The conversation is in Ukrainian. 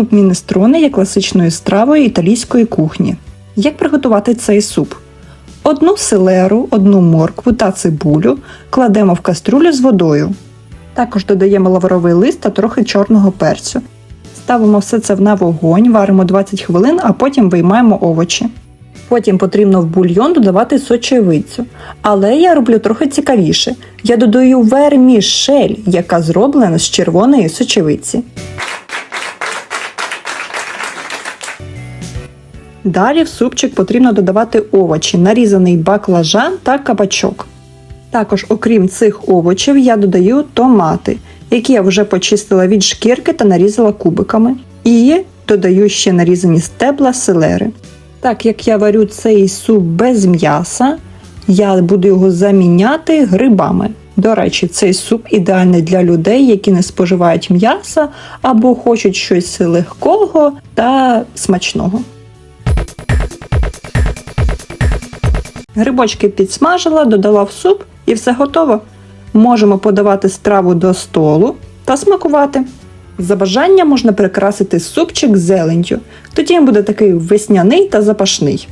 Суп мінестроне є класичною стравою італійської кухні. Як приготувати цей суп? Одну селеру, одну моркву та цибулю кладемо в каструлю з водою. Також додаємо лавровий лист та трохи чорного перцю. Ставимо все це на вогонь, варимо 20 хвилин, а потім виймаємо овочі. Потім потрібно в бульйон додавати сочевицю. Але я роблю трохи цікавіше. Я додаю вермішель, яка зроблена з червоної сочевиці. Далі в супчик потрібно додавати овочі, нарізаний баклажан та кабачок. Також, окрім цих овочів, я додаю томати, які я вже почистила від шкірки та нарізала кубиками. І додаю ще нарізані стебла селери. Так як я варю цей суп без м'яса, я буду його заміняти грибами. До речі, цей суп ідеальний для людей, які не споживають м'яса або хочуть щось легкого та смачного. Грибочки підсмажила, додала в суп і все готово. Можемо подавати страву до столу та смакувати. За бажанням можна прикрасити супчик зеленню. Тоді він буде такий весняний та запашний.